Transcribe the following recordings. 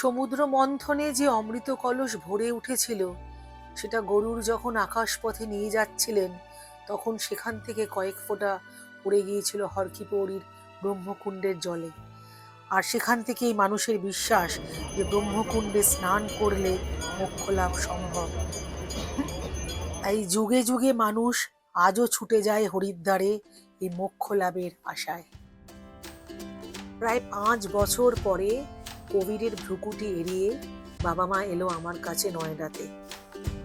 সমুদ্র মন্থনে যে অমৃত কলস ভরে উঠেছিল, সেটা গরুর যখন আকাশ পথে নিয়ে যাচ্ছিলেন, তখন সেখান থেকে কয়েক ফোঁটা পড়ে গিয়েছিল হরকিপৌরির ব্রহ্মকুণ্ডের জলে। আর সেখান থেকেই মানুষের বিশ্বাস যে ব্রহ্মকুণ্ডে স্নান করলে মোক্ষ লাভ সম্ভব। তাই যুগে যুগে মানুষ আজও ছুটে যায় হরিদ্বারে এই মোক্ষ লাভের আশায়। প্রায় পাঁচ বছর পরে কোভিডের ভ্রুকুটি এড়িয়ে বাবা মা এলো আমার কাছে নয়ডাতে।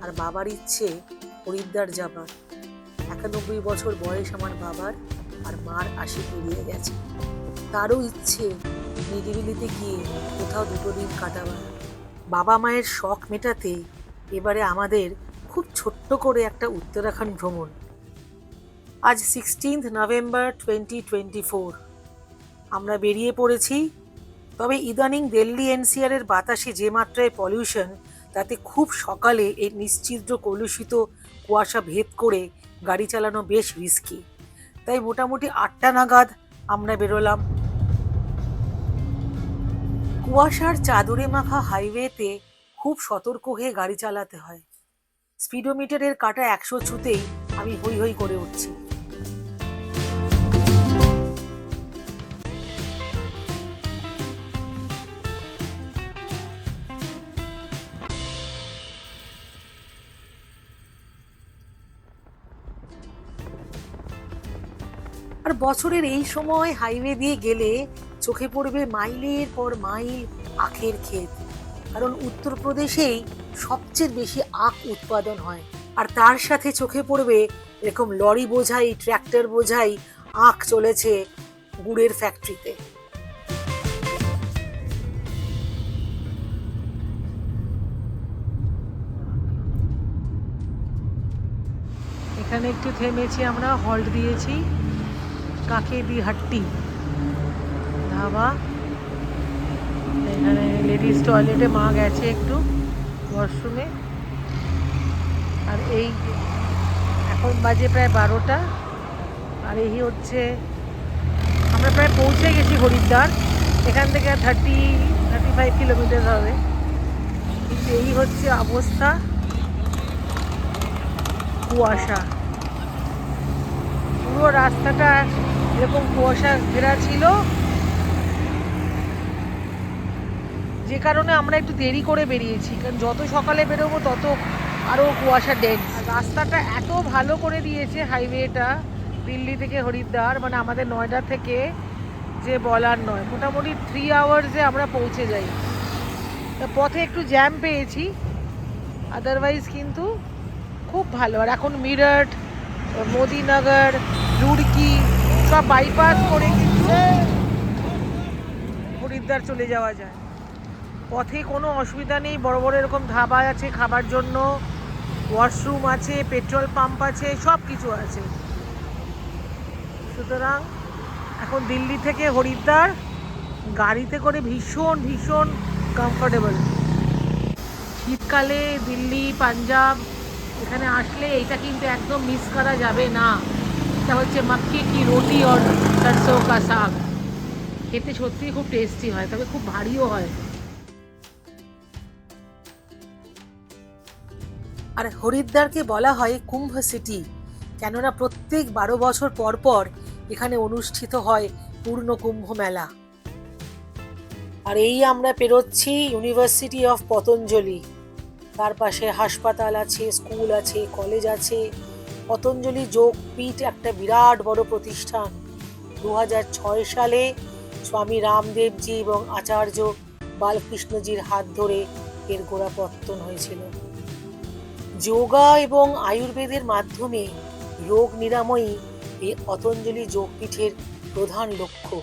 আর বাবার ইচ্ছে হরিদ্বার যাবার। একানব্বই বছর বয়স আমার বাবার, আর মার আশি পেরিয়ে গেছে। তারও ইচ্ছে নিরিবিলিতে গিয়ে কোথাও দুটো দিন কাটাবার। বাবা মায়ের শখ মেটাতে এবারে আমাদের খুব ছোট্ট করে একটা উত্তরাখণ্ড ভ্রমণ। আজ sixteenth November twenty twenty four আমরা বেরিয়ে পড়েছি তবে ইদানিং দিল্লি এনসিআর এর বাতাসে যে মাত্রায় পলিউশন তাতে খুব সকালে এই নিশ্চিদ্র কলুষিত কুয়াশা ভেদ করে গাড়ি চালানো বেশ রিস্কি তাই মোটামুটি আটটা নাগাদ আমরা বেরোলাম। কুয়াশার চাদরে মাখা হাইওয়েতে খুব সতর্ক হয়ে গাড়ি চালাতে হয়। স্পিডোমিটারের কাটা একশো ছুতেই আমি হই হই করে উঠছি। বছরের এই সময় হাইওয়ে দিয়ে গেলে চোখে পড়বে মাইলের পর মাইল আখের ক্ষেত। কারণ উত্তরপ্রদেশেই সবচেয়ে বেশি আখ উৎপাদন হয়। আর তার সাথে চোখে পড়বে এরকম লরি বোঝাই, ট্র্যাক্টর বোঝাই আখ চলেছে গুড়ের ফ্যাক্টরিতে এখানে একটু থেমেছি আমরা হল্ট দিয়েছি। কাকে দি হাট্টি ধাবা এখানে লেডিস টয়লেটে মা গেছে একটু ওয়াশরুমে আর এই এখন বাজে প্রায় বারোটা। আর এই হচ্ছে, আমরা প্রায় পৌঁছে গেছি হরিদ্বার। এখান থেকে থার্টি থার্টি ফাইভ কিলোমিটার হবে। কিন্তু এই হচ্ছে অবস্থা কুয়াশা। পুরো রাস্তাটা এরকম কুয়াশা ঘেরা ছিল। যে কারণে আমরা একটু দেরি করে বেরিয়েছি, কারণ যত সকালে বেরোবো তত আরও কুয়াশা ডেন্স রাস্তাটা এত ভালো করে দিয়েছে হাইওয়েটা দিল্লি থেকে হরিদ্বার মানে আমাদের নয়ডা থেকে যে বলার নয়। মোটামুটি থ্রি আওয়ার্সে আমরা পৌঁছে যাই। পথে একটু জ্যাম পেয়েছি আদারওয়াইজ কিন্তু খুব ভালো। আর এখন মিরাট, মোদিনগর, রুড়কি সব বাইপাস করে কিন্তু হরিদ্বার চলে যাওয়া যায়। পথে কোনো অসুবিধা নেই, বড় বড় এরকম ধাবা আছে খাবার জন্য। ওয়াশরুম আছে পেট্রোল পাম্প আছে সব কিছু আছে। সুতরাং এখন দিল্লি থেকে হরিদ্বার গাড়িতে করে ভীষণ ভীষণ কমফোর্টেবল শীতকালে দিল্লি, পাঞ্জাব, এখানে আসলে এইটা কিন্তু একদম মিস করা যাবে না। এটা হচ্ছে মাক্কি কি রুটি আর সরসো কা শাক। খেতে সত্যিই খুব টেস্টি হয়, তবে খুব ভারীও হয়। আর হরিদ্বারকে বলা হয় কুম্ভ সিটি, কেননা প্রত্যেক বারো বছর পর পর এখানে অনুষ্ঠিত হয় পূর্ণ কুম্ভ মেলা। আর এই আমরা পেরোচ্ছি ইউনিভার্সিটি অফ পতঞ্জলি তার পাশে হাসপাতাল আছে, স্কুল আছে, কলেজ আছে পতঞ্জলি যোগপীঠ একটা বিরাট বড় প্রতিষ্ঠান। দু সালে স্বামী রামদেবজি এবং আচার্য বালকৃষ্ণজির হাত ধরে এর গোড়াপত্তন হয়েছিল। যোগা এবং আয়ুর্বেদের মাধ্যমে রোগ নিরাময়ী এই পতঞ্জলি যোগপীঠের প্রধান লক্ষ্য।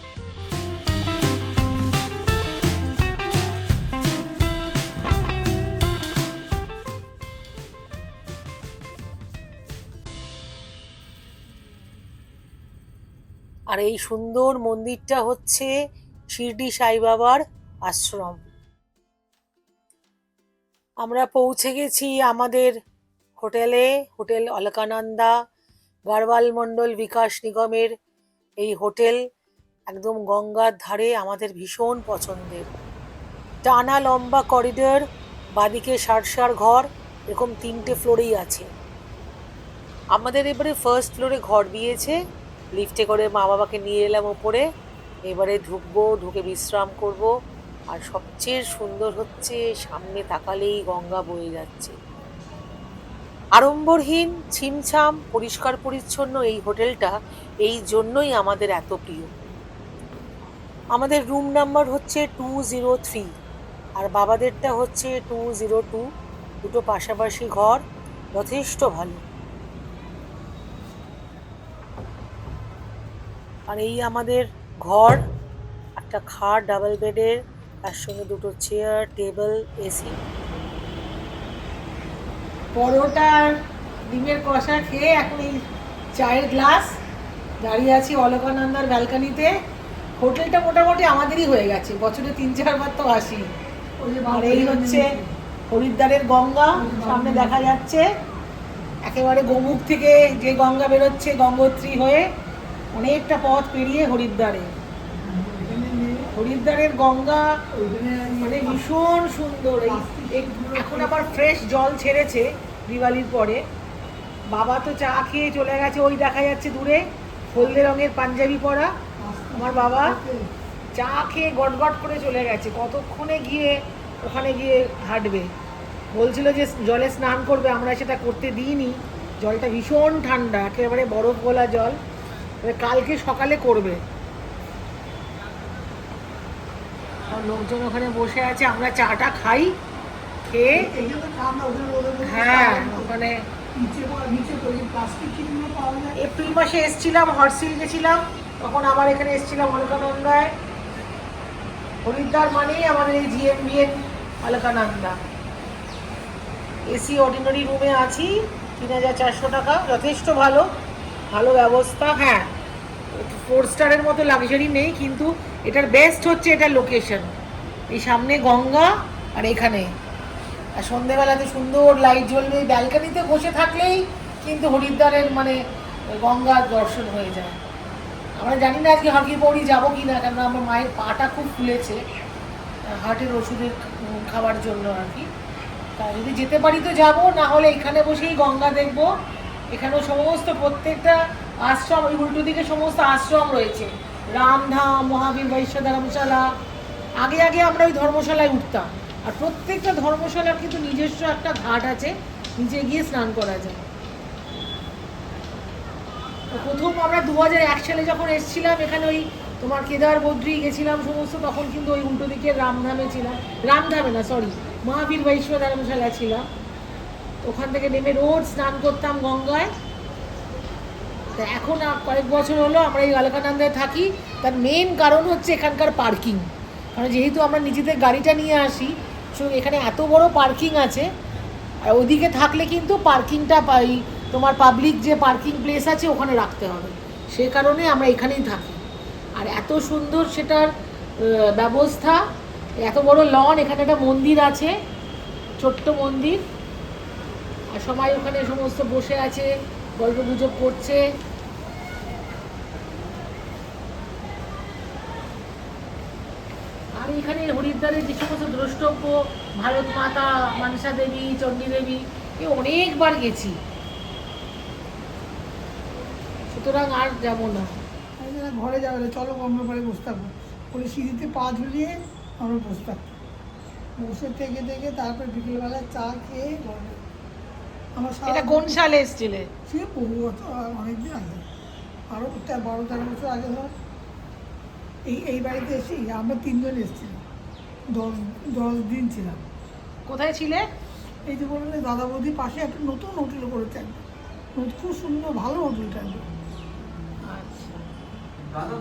আর এই সুন্দর মন্দিরটা হচ্ছে শিরডি সাই বাবার আশ্রম। আমরা পৌঁছে গেছি আমাদের হোটেলে, হোটেল অলকানন্দা গাড়ওয়াল মণ্ডল বিকাশ নিগমের এই হোটেল, একদম গঙ্গার ধারে আমাদের ভীষণ পছন্দের। টানা লম্বা করিডর, বাদিকে সারসার ঘর, এরকম তিনটে ফ্লোরেই আছে। আমাদের এবারে ফার্স্ট ফ্লোরে ঘর দিয়েছে। লিফটে করে মা বাবাকে নিয়ে এলাম ওপরে। এবারে ঢুকবো, ঢুকে বিশ্রাম করব। আর সবচেয়ে সুন্দর হচ্ছে, সামনে তাকালেই গঙ্গা বয়ে যাচ্ছে। আড়ম্বরহীন, ছিমছাম, পরিষ্কার পরিচ্ছন্ন এই হোটেলটা এই জন্যই আমাদের এত প্রিয়। আমাদের রুম নাম্বার হচ্ছে টু জিরো থ্রি আর বাবাদেরটা হচ্ছে টু জিরো টু। দুটো পাশাপাশি ঘর, যথেষ্ট ভালো। আর এই আমাদের ঘর একটা খাট ডাবল বেডের তার সঙ্গে দুটো চেয়ার টেবিল এসি পরোটা ডিমের কষা খেয়ে এখন এই চায়ের গ্লাস দাঁড়িয়ে আছি অলকানন্দার ব্যালকানিতে। হোটেলটা মোটামুটি আমাদেরই হয়ে গেছে বছরে তিন চারবার তো আসি। আর এই হচ্ছে হরিদ্বারের গঙ্গা সামনে দেখা যাচ্ছে। একেবারে গোমুখ থেকে যে গঙ্গা বেরোচ্ছে গঙ্গোত্রী হয়ে অনেকটা পথ পেরিয়ে হরিদ্বারে। হরিদ্বারের গঙ্গা মানে ভীষণ সুন্দর। এই এখন আবার ফ্রেশ জল ছেড়েছে দিওয়ালির পরে। বাবা তো চা খেয়ে চলে গেছে, ওই দেখা যাচ্ছে দূরে, হলদে রঙের পাঞ্জাবি পরা। আমার বাবা চা খেয়ে গটগট করে চলে গেছে। কতক্ষণে গিয়ে ওখানে গিয়ে হাঁটবে? বলছিল যে জলে স্নান করবে, আমরা সেটা করতে দিইনি। জলটা ভীষণ ঠান্ডা, একেবারে বরফ গোলা জল। কালকে সকালে করবে। লোকজন ওখানে বসে আছে, আমরা চাটা খাই, খেয়ে হ্যাঁ ওখানে এপ্রিল মাসে এসছিলাম, হরসিল গেছিলাম, তখন আবার এখানে এসছিলাম অলকানন্দায়। হরিদ্বার মানেই আমাদের এই জিএমবিএন অলকানন্দা। এসি অর্ডিনারি রুমে আছি, তিন হাজার চারশো টাকা, যথেষ্ট ভালো। ভালো ব্যবস্থা হ্যাঁ। ফোর স্টারের মতো লাক্সারি নেই, কিন্তু এটার বেস্ট হচ্ছে এটার লোকেশন এই সামনে গঙ্গা আর এখানে। আর সন্ধেবেলাতে সুন্দর লাইট জ্বলবে ব্যালকানিতে বসে থাকলেই কিন্তু হরিদ্বারের মানে গঙ্গার দর্শন হয়ে যায়। আমরা জানি না আজকে হাঁকি পৌড়ি যাব কি না কেন আমার মায়ের পাটা খুব ফুলেছে, হার্টের ওষুধের খাওয়ার জন্য আর কি। তা যদি যেতে পারি তো যাব, না হলে এখানে বসেই গঙ্গা দেখব এখানেও সমস্ত প্রত্যেকটা আশ্রম, ওই উল্টো দিকে সমস্ত আশ্রম রয়েছে। রামধাম, মহাবীর বৈশ্য ধর্মশালা আগে আগে আমরা ওই ধর্মশালায় উঠতাম। আর প্রত্যেকটা ধর্মশালার কিন্তু নিজস্ব একটা ঘাট আছে নিজে গিয়ে স্নান করা যায়। প্রথম আমরা দু হাজার এক সালে যখন এসেছিলাম, এখানে ওই তোমার কেদার, বদ্রি গেছিলাম সমস্ত, তখন কিন্তু ওই উল্টো দিকে রামধামে ছিলাম। রামধামে না সরি মহাবীর বৈশ্ব ধর্মশালা ছিলাম। ওখান থেকে নেমে রোজ স্নান করতাম গঙ্গায়। তা এখন কয়েক বছর হলো আমরা এই অলকানন্দায় থাকি। তার মেন কারণ হচ্ছে এখানকার পার্কিং কারণ যেহেতু আমরা নিজেদের গাড়িটা নিয়ে আসি সো এখানে এত বড় পার্কিং আছে। আর ওদিকে থাকলে কিন্তু পার্কিংটা পাই, তোমার পাবলিক যে পার্কিং প্লেস আছে ওখানে রাখতে হবে। সে কারণে আমরা এখানেই থাকি। আর এত সুন্দর সেটার ব্যবস্থা, এত বড় লন এখানে একটা মন্দির আছে, ছোট্ট মন্দির। আর সবাই ওখানে সমস্ত বসে আছে, গল্প গুজব করছে। আর এখানে হরিদ্বারের যে সমস্ত দ্রষ্টব্য, ভারত মাতা, মানসা দেবী, চণ্ডী দেবী, এ অনেকবার গেছি। সুতরাং আর যাব না। ঘরে যাবে না, চলো আমরা পরে বসে থাকব। বলে সিঁড়িতে পা ঝুলিয়ে আমরা বসে থাকতাম বসে থেকে থেকে তারপর বিকেলবেলা চা খেয়ে ঘরে এটা কোন সালে এসছিলে? সে বহু বছর অনেকদিন আগে। আরও বারো তেরো বছর আগে ধর। এই এই বাড়িতে এসেছি আমরা তিনজন এসেছিলাম। দশ দশ দিন ছিলাম। কোথায় ছিলে? এই যে বললেন দাদা বৌদির পাশে একটা নতুন হোটেল করেছে নতুন- খুব সুন্দর ভালো হোটেলটা একদম। আচ্ছা। দাদা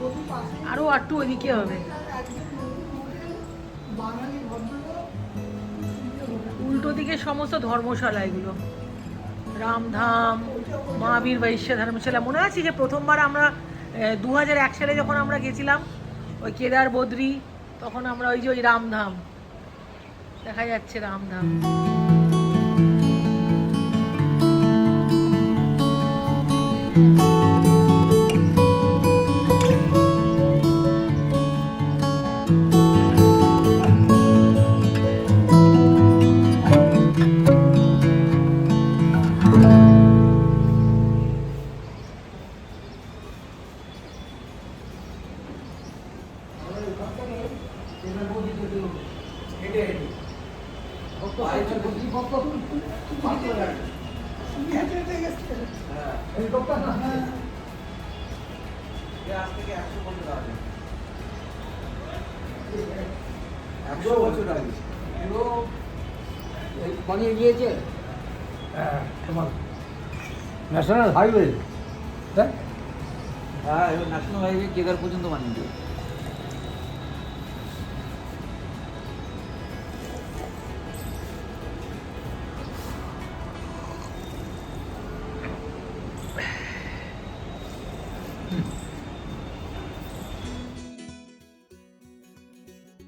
বৌদির পাশে আরও একটু ওইদিকে হবে। বাঙালি ভদ্রলোক উল্টো দিকে সমস্ত ধর্মশালা এগুলো রামধাম, মহাবীর বৈশ্য ধর্মশালা মনে আছে যে প্রথমবার আমরা দু হাজার এক সালে যখন আমরা গেছিলাম, ওই কেদার বদ্রি, তখন আমরা ওই যে ওই রামধাম। দেখা যাচ্ছে রামধাম। হেঁটে দিয়েছে। তোমার ন্যাশনাল হাইওয়ে তাই হ্যাঁ? এবার ন্যাশনাল হাইওয়ে কেদার পর্যন্ত বানিয়ে দিয়েছে।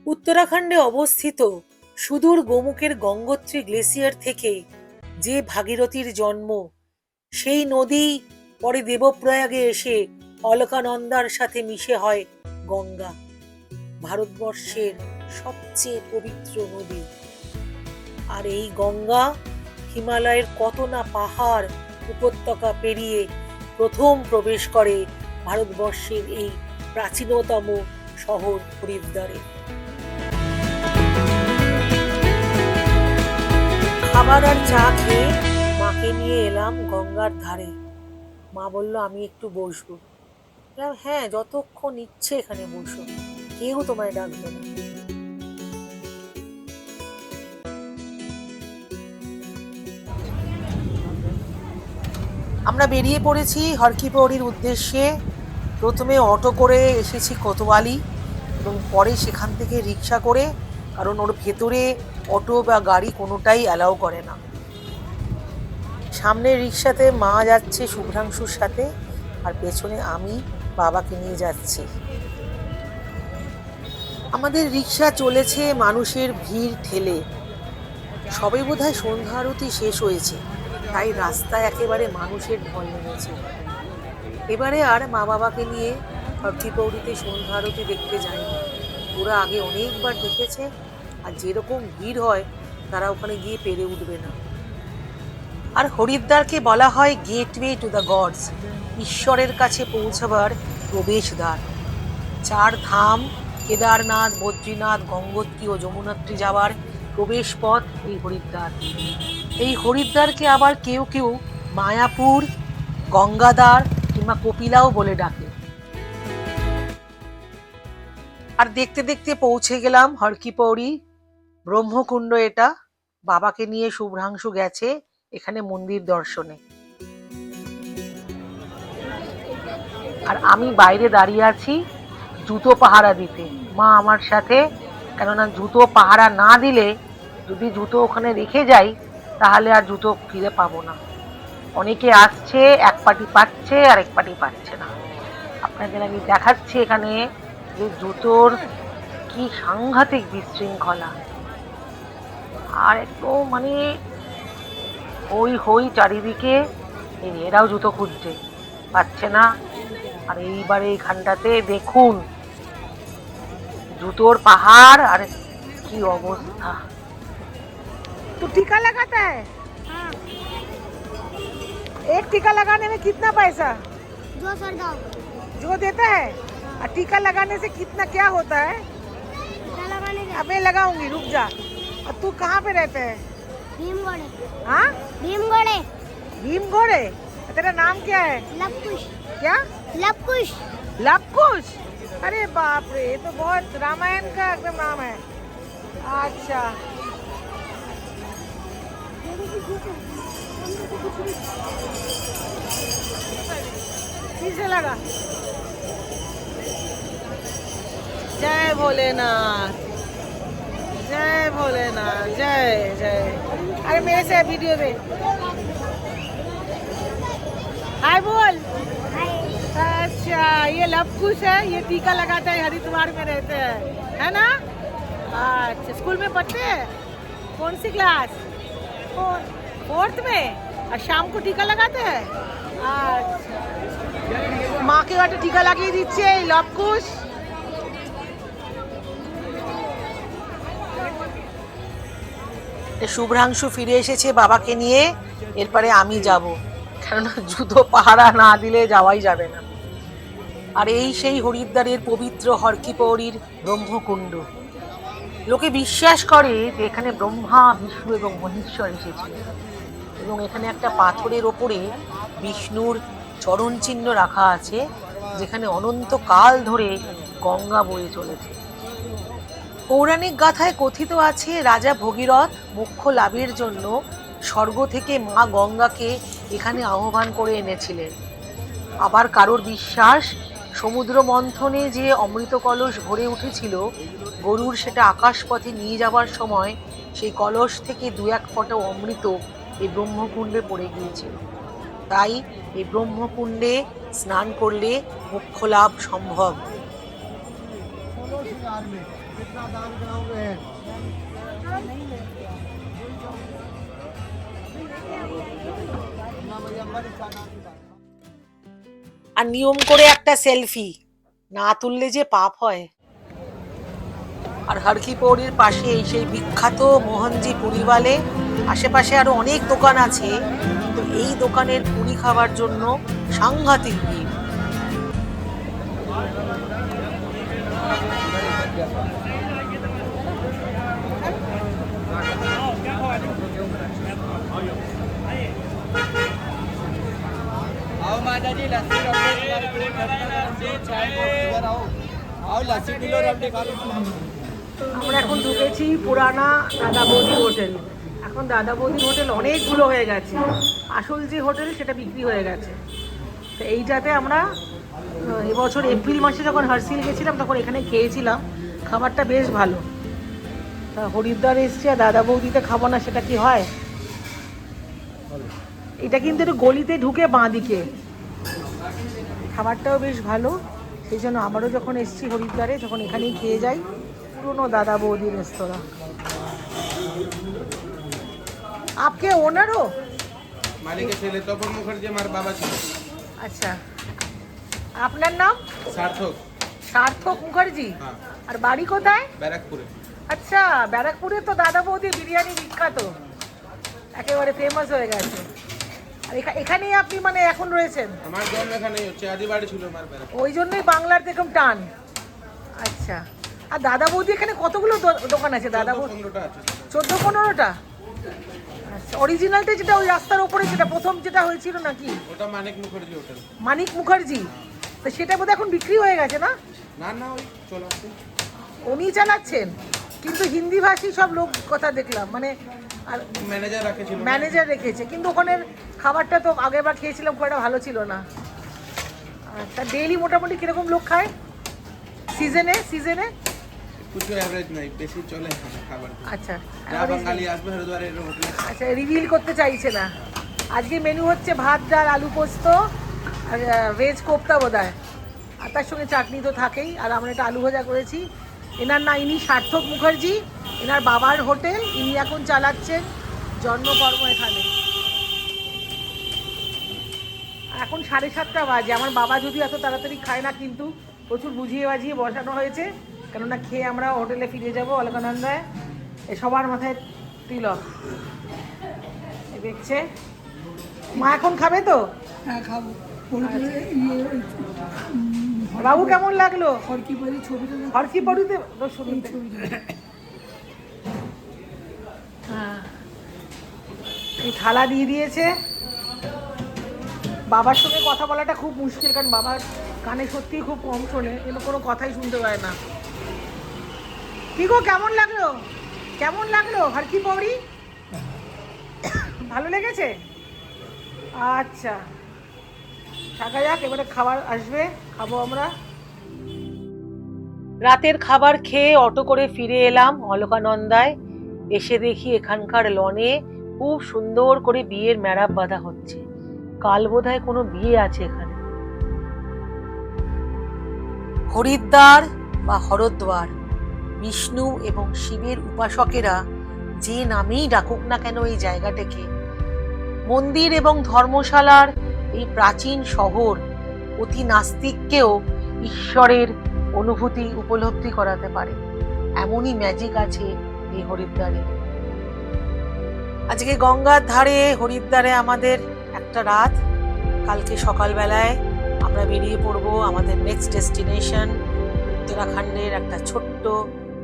উত্তরাখণ্ডে অবস্থিত সুদূর গোমুখের গঙ্গোত্রী গ্লেসিয়ার থেকে যে ভাগীরথীর জন্ম, সেই নদী পরে দেবপ্রয়াগে এসে অলকানন্দার সাথে মিশে হয় গঙ্গা, ভারতবর্ষের সবচেয়ে পবিত্র নদী। আর এই গঙ্গা হিমালয়ের কত না পাহাড় উপত্যকা পেরিয়ে প্রথম প্রবেশ করে ভারতবর্ষের এই প্রাচীনতম শহর হরিদ্বারে। খাবার আর চা খেয়ে মাকে নিয়ে এলাম গঙ্গার ধারে। মা বলল আমি একটু বসবো। বললাম, হ্যাঁ যতক্ষণ ইচ্ছে এখানে বসো। কেউ তোমায় ডাকবে না। আমরা বেরিয়ে পড়েছি হরকিপৌরির উদ্দেশ্যে। প্রথমে অটো করে এসেছি কোতোয়ালি এবং পরে সেখান থেকে রিক্সা করে কারণ ওর ভেতরে অটো বা গাড়ি কোনোটাই অ্যালাউ করে না। সামনের রিক্সাতে মা যাচ্ছে শুভ্রাংশুর সাথে আর পেছনে আমি বাবাকে নিয়ে যাচ্ছি। আমাদের রিক্সা চলেছে মানুষের ভিড় ঠেলে। সবে বোধহয় সন্ধ্যা আরতি শেষ হয়েছে, তাই রাস্তায় একেবারে মানুষের ঢল নেমেছে। এবারে আর মা বাবাকে নিয়ে হরকিপৌরিতে সন্ধ্যা আরতি দেখতে যায়নি ওরা আগে অনেকবার দেখেছে আর যেরকম ভিড় হয়, তারা ওখানে গিয়ে পেরে উঠবে না। আর হরিদ্বারকে বলা হয় গেটওয়ে টু দ্য গডস ঈশ্বরের কাছে পৌঁছাবার প্রবেশদ্বার। চার ধাম, কেদারনাথ, বদ্রীনাথ, গঙ্গোত্রী ও যমুনাত্রী যাওয়ার প্রবেশ পথ এই হরিদ্বার। এই হরিদ্বারকে আবার কেউ কেউ মায়াপুর গঙ্গাদার কিংবা কপিলাও বলে ডাকে। আর দেখতে দেখতে পৌঁছে গেলাম হরকি হরকিপৌরি ব্রহ্মকুণ্ড এটা। বাবাকে নিয়ে শুভ্রাংশু গেছে এখানে মন্দির দর্শনে। আর আমি বাইরে দাঁড়িয়ে আছি জুতো পাহারা দিতে। মা আমার সাথে, কেননা জুতো পাহারা না দিলে যদি জুতো ওখানে রেখে যাই, তাহলে আর জুতো ফিরে পাবো না। অনেকে আসছে, এক পাটি পাচ্ছে আর এক পাটি পাচ্ছে না। আপনাদের আমি দেখাচ্ছি এখানে যে জুতোর কি সাংঘাতিক বিশৃঙ্খলা। আর একদম মানে হই হই চারিদিকে এই এরাও জুতো খুঁজছে পাচ্ছে না আর এইবারে এইখানটাতে দেখুন জুতোর পাহাড় আর কি অবস্থা तो टीका लगाता है एक टीका लगाने में कितना पैसा जो सरदार जो देता है और टीका लगाने से कितना क्या होता है टीका लगाने का अब मैं लगाऊंगी रुक जा और तू कहाँ पे रहते है? भीमगढ़े हाँ? भीमगढ़े भीम घोड़े तेरा नाम क्या है? लवकुश। क्या? लवकुश। लवकुश? अरे बाप रे ये तो बहुत रामायण का एकदम नाम है। अच्छा। किसे लगा। जय भोलेनाथ। जय भोलेनाथ जय जय अरे मेरे से वीडियो दे हाय बोल अच्छा ये लव कुश है ये टीका लगाता है हरिद्वार में रहते हैं है ना अच्छा स्कूल में पढ़ते हैं कौन सी क्लास फोर्थ में और शाम को टीका लगाते हैं अच्छा মাকে একটা টিকা লাগিয়ে দিচ্ছে এই লবকুশ শুভ্রাংশু ফিরে এসেছে বাবাকে নিয়ে। এরপরে আমি যাব। কেননা জুতো, পাহারা না দিলে যাওয়াই যাবে না। আর এই সেই হরিদ্বারের পবিত্র হরকিপৌরির ব্রহ্মকুণ্ড। লোকে বিশ্বাস করে যে এখানে ব্রহ্মা, বিষ্ণু এবং মহেশ্বর এসেছিলেন এবং এখানে একটা পাথরের ওপরে বিষ্ণুর চরণ চিহ্ন রাখা আছে, যেখানে অনন্তকাল ধরে গঙ্গা বয়ে চলেছে। পৌরাণিক গাথায় কথিত আছে, রাজা ভগীরথ মোক্ষ লাভের জন্য স্বর্গ থেকে মা গঙ্গাকে এখানে আহ্বান করে এনেছিলেন। আবার কারোর বিশ্বাস সমুদ্র মন্থনে যে অমৃত কলস ভরে উঠেছিল, গরুর সেটা আকাশপথে নিয়ে যাবার সময় সেই কলস থেকে দু এক ফোঁটা অমৃত এই ব্রহ্মকুণ্ডে পড়ে গিয়েছিল। তাই এই ব্রহ্মকুণ্ডে স্নান করলে মোক্ষ লাভ সম্ভব। আর নিয়ম করে একটা সেলফি। না তুললে যে পাপ হয়। আর হরকি পৌরির পাশে এই সেই বিখ্যাত মোহনজি পুরিওয়ালে, আশেপাশে আরও অনেক দোকান আছে। তো এই দোকানের পুরি খাবার জন্য সাংঘাতিক ভিড়। আমরা এখন ঢুকেছি পুরানা দাদা বৌদি হোটেল। এখন দাদা বৌদি হোটেল অনেকগুলো হয়ে গেছে। আসল যে হোটেল, সেটা বিক্রি হয়ে গেছে। তো এইটাতে আমরা এবছর এপ্রিল মাসে যখন হার্সিল গেছিলাম, তখন এখানে খেয়েছিলাম। খাবারটা বেশ ভালো। তা হরিদ্বার এসছে আর দাদা বৌদিতে খাব না, সেটা কি হয়? এটা কিন্তু একটু গলিতে ঢুকে বাঁ দিকে খাবারটাও বেশ ভালো। সেই জন্য আমারও যখন এসছি হরিদ্বারে যখন এখানেই খেয়ে যাই পুরনো দাদা বৌদি রেস্তোরাঁ। আপকে ওনারও? মালিকের ছেলে তপন মুখার্জি আমার বাবা ছিল। আচ্ছা। আপনার নাম? সার্থক। সার্থক মুখার্জি? হ্যাঁ। আর বাড়ি কোথায়? ব্যারাকপুরে। আচ্ছা ব্যারাকপুরে তো দাদা বৌদি বিরিয়ানি বিখ্যাত। একেবারে ফেমাস হয়ে গেছে। এখানেই আপনি মানে এখন রয়েছেন? আমার জন্ম এখানেই হচ্ছে আদি বাড়ি ছিল আমার ওই জন্যই বাংলার দেখুন টান। আচ্ছা। আর দাদা বৌদি এখানে কতগুলো দোকান আছে দাদা বৌদি চোদ্দ পনেরোটা আচ্ছা। অরিজিনালটা যেটা ওই রাস্তার ওপরে যেটা প্রথম যেটা হয়েছিল নাকি? ওটা মানিক মুখার্জি হোটেল। মানিক মুখার্জি? তো সেটা বোধহয় এখন বিক্রি হয়ে গেছে না? না না ওই চলো উনি চালাচ্ছেন? কিন্তু হিন্দি ভাষী সব লোক কথা দেখলাম। মানে আর ম্যানেজার রাখেছিল। ম্যানেজার রেখেছে। কিন্তু ওখানের খাবারটা তো আগেরবার খেয়েছিলাম খুব একটা ভালো ছিল না। আচ্ছা ডেইলি মোটামুটি কীরকম লোক খায়? সিজনে সিজনে কিছু অ্যাভারেজ নাই বেশি চলে খাবার। আচ্ছা যা বাঙালি আসবে হরিদ্বারের হোটেলে। আচ্ছা রিভিল করতে চাইছে না। আজকে মেনু হচ্ছে ভাত ডাল আলু পোস্ত আর ভেজ কোপ্তা বোধ হয় আর তার সঙ্গে চাটনি তো থাকেই। আর আমরা একটা আলু ভাজা করেছি। এনার না ইনি সার্থক মুখার্জি এনার বাবার হোটেল ইনি এখন চালাচ্ছেন জন্মকর্ম এখানে। এখন সাড়ে সাতটা বাজে। আমার বাবা যদি এত তাড়াতাড়ি খায় না কিন্তু প্রচুর বুঝিয়ে বাজিয়ে বসানো হয়েছে। কেননা খেয়ে আমরা হোটেলে ফিরে যাব অলকানন্দায়। এ সবার মাথায় তিলক। দেখছে। মা এখন খাবে তো? হ্যাঁ খাব। পরিবারে ইয়ে বাবু কেমন লাগল? হরকি বাড়ি ছবিটা হরকি হ্যাঁ। এই থালা দিয়ে দিয়েছে। বাবার সঙ্গে কথা বলাটা খুব মুশকিল, কারণ বাবার কানে সত্যিই খুব কম শোনে কিন্তু কোনো কথাই শুনতে পায় না। কি গো, কেমন লাগল? কেমন লাগল? আর কি পৌড়ি ভালো লেগেছে? আচ্ছা থাকা যাক, এবারে খাবার আসবে, খাব আমরা। রাতের খাবার খেয়ে অটো করে ফিরে এলাম অলকানন্দায়। এসে দেখি এখানকার লনে খুব সুন্দর করে বিয়ের ম্যারাপ বাঁধা হচ্ছে। কাল বোধহয় কোনো বিয়ে আছে এখানে। হরিদ্বার বা হরদ্বার, বিষ্ণু এবং শিবের উপাসকেরা যে নামেই ডাকুক না কেন এই জায়গাটাকে, মন্দির এবং ধর্মশালার এই প্রাচীন শহর অতি নাস্তিককেও ঈশ্বরের অনুভূতি উপলব্ধি করাতে পারে। এমনই ম্যাজিক আছে এই হরিদ্বারে। আজকে গঙ্গার ধারে, হরিদ্বারে আমাদের একটা রাত। কালকে সকালবেলায় আমরা বেরিয়ে পড়ব আমাদের নেক্সট ডেস্টিনেশন উত্তরাখণ্ডের একটা ছোট্ট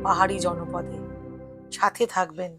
পাহাড়ি জনপদে। সাথে থাকবেন